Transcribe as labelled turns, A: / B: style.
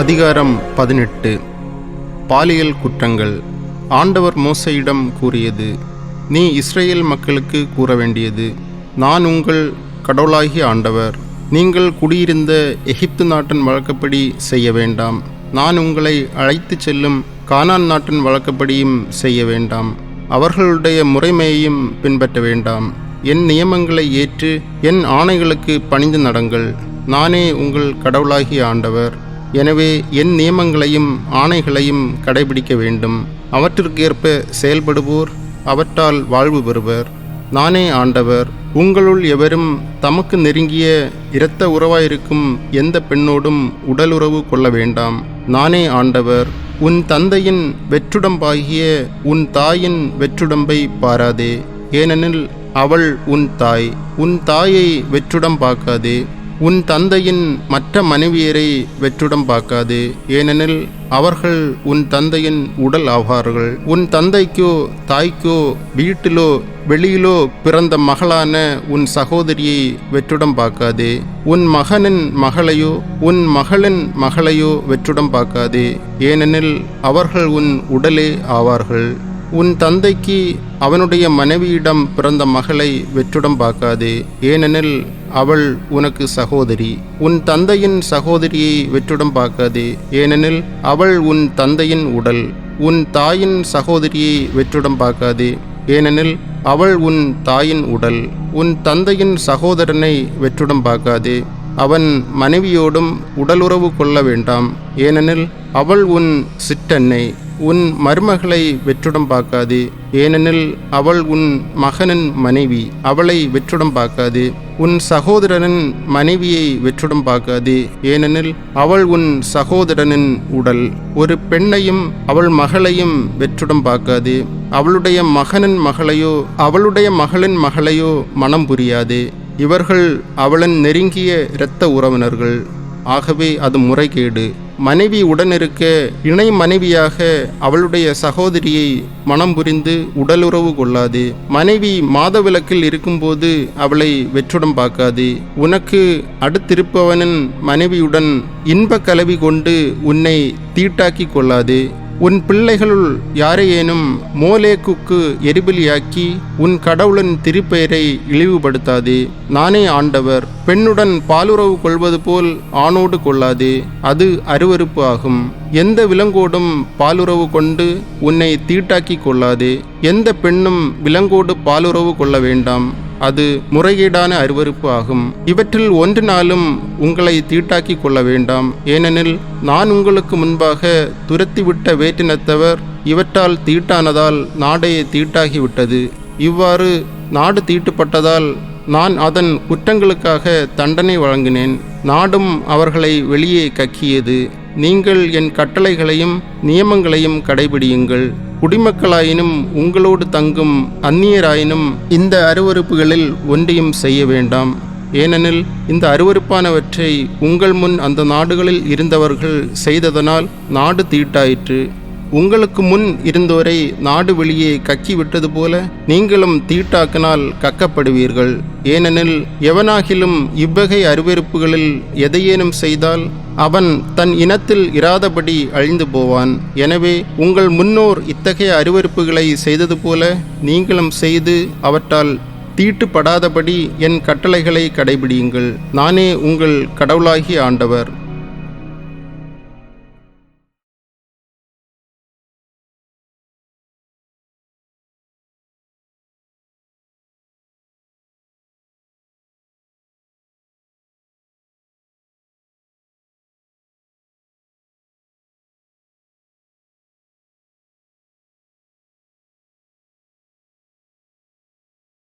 A: அதிகாரம் பதினெட்டு. பாலியல் குற்றங்கள். ஆண்டவர் மோசையிடம் கூறியது நீ இஸ்ரேல் மக்களுக்கு கூற வேண்டியது நான் உங்கள் கடவுளாகிய ஆண்டவர். நீங்கள் குடியிருந்த எகிப்து நாட்டின் வழக்கப்படி செய்ய வேண்டாம். நான் உங்களை அழைத்துச் செல்லும் கானான் நாட்டின் வழக்கப்படியும் செய்ய வேண்டாம். அவர்களுடைய முறைமையையும் பின்பற்ற வேண்டாம். என் நியமங்களை ஏற்று என் ஆணைகளுக்கு பணிந்து நடங்கள். நானே உங்கள் கடவுளாகிய ஆண்டவர். எனவே என் நியமங்களையும் ஆணைகளையும் கடைபிடிக்க வேண்டும். அவற்றிற்கேற்ப செயல்படுவோர் அவற்றால் வாழ்வு பெறுவர். நானே ஆண்டவர். உங்களுள் எவரும் தமக்கு நெருங்கிய இரத்த உறவாயிருக்கும் எந்த பெண்ணோடும் உடலுறவு கொள்ள வேண்டாம். நானே ஆண்டவர். உன் தந்தையின் வெற்றுடம்பாகிய உன் தாயின் வெற்றுடம்பை பாராதே. ஏனெனில் அவள் உன் தாய். உன் தாயை வெற்றுடம் பார்க்காதே உன் தந்தையின் மற்ற மனைவியரை வெற்றிடம் பார்க்காது. ஏனெனில் அவர்கள் உன் தந்தையின் உடல் ஆவார்கள். உன் தந்தைக்கோ தாய்க்கோ வீட்டிலோ வெளியிலோ பிறந்த மகளான உன் சகோதரியை வெற்றிடம் பார்க்காதே. உன் மகனின் மகளையோ உன் மகளின் மகளையோ வெற்றிடம் பார்க்காதே. ஏனெனில் அவர்கள் உன் உடலே ஆவார்கள். உன் தந்தைக்கு அவனுடைய மனைவியிடம் பிறந்த மகளை வெற்றிடம் பார்க்காதே. ஏனெனில் அவள் உனக்கு சகோதரி. உன் தந்தையின் சகோதரியை வெற்றிடம் பார்க்காதே. ஏனெனில் அவள் உன் தந்தையின் உடல். உன் தாயின் சகோதரியை வெற்றிடம் பார்க்காதே. ஏனெனில் அவள் உன் தாயின் உடல். உன் தந்தையின் சகோதரனை வெற்றிடம் பார்க்காதே. அவன் மனைவியோடும் உடலுறவு கொள்ள வேண்டாம். ஏனெனில் அவள் உன் சிற்றன்னை. உன் மருமகளை வெற்றிடம் பார்க்காதே. ஏனெனில் அவள் உன் மகனின் மனைவி. அவளை வெற்றிடம் பார்க்காதே. உன் சகோதரனின் மனைவியை வெற்றிடம் பார்க்காதே. ஏனெனில் அவள் உன் சகோதரனின் உடல். ஒரு பெண்ணையும் அவள் மகளையும் வெற்றிடம் பார்க்காதே. அவளுடைய மகனின் மகளையோ அவளுடைய மகளின் மகளையோ மனம் புரியாதே. இவர்கள் அவளின் நெருங்கிய இரத்த உறவினர்கள். ஆகவே அது முறைகேடு. மனைவி உடனிருக்க இணை மனைவியாக அவளுடைய சகோதரியை மனம் புரிந்து உடலுறவு கொள்ளாது. மனைவி மாதவிலக்கில் இருக்கும்போது அவளை வெற்றுடம் பார்க்காது. உனக்கு அடுத்திருப்பவனின் மனைவியுடன் இன்ப கலவி கொண்டு உன்னை தீட்டாக்கி கொள்ளாது. உன் பிள்ளைகளுள் யாரையேனும் மோலேக்குக்கு எரிபலியாக்கி உன் கடவுளின் திருப்பெயரை இழிவுபடுத்தாதே. நானே ஆண்டவர் பெண்ணுடன் பாலுறவு கொள்வது போல் ஆணோடு கொள்ளாதே. அது அருவருப்பு ஆகும். எந்த விலங்கோடும் பாலுறவு கொண்டு உன்னை தீட்டாக்கி கொள்ளாதே. எந்த பெண்ணும் விலங்கோடு பாலுறவு கொள்ள வேண்டாம். அது முறைகேடான அருவருப்பு ஆகும். இவற்றில் ஒன்றினாலும் உங்களை தீட்டாக்கி கொள்ள வேண்டாம். ஏனெனில் நான் உங்களுக்கு முன்பாக துரத்திவிட்ட வேற்றினத்தவர் இவற்றால் தீட்டானதால் நாடே தீட்டாகிவிட்டது. இவ்வாறு நாடு தீட்டுப்பட்டதால் நான் அதன் குற்றங்களுக்காக தண்டனை வழங்கினேன். நாடும் அவர்களை வெளியே கக்கியது. நீங்கள் என் கட்டளைகளையும் நியமங்களையும் கடைபிடியுங்கள். குடிமக்களாயினும் உங்களோடு தங்கும் அந்நியராயினும் இந்த அருவறுப்புகளில் ஒன்றையும் செய்ய வேண்டாம். ஏனெனில் இந்த அருவறுப்பானவற்றை உங்கள் முன் அந்த நாடுகளில் இருந்தவர்கள் செய்ததனால் நாடு தீட்டாயிற்று. உங்களுக்கு முன் இருந்தோரை நாடு வெளியே கக்கி விட்டது போல நீங்களும் தீட்டாக்கினால் கக்கப்படுவீர்கள். ஏனெனில் எவனாகிலும் இவ்வகை அருவருப்புகளில் எதையேனும் செய்தால் அவன் தன் இனத்தில் இராதபடி அழிந்து போவான். எனவே உங்கள் முன்னோர் இத்தகைய அருவறுப்புகளை செய்தது போல நீங்களும் செய்து அவற்றால் தீட்டுப்படாதபடி என் கட்டளைகளை கடைபிடியுங்கள். நானே உங்கள் கடவுளாகி ஆண்டவர்.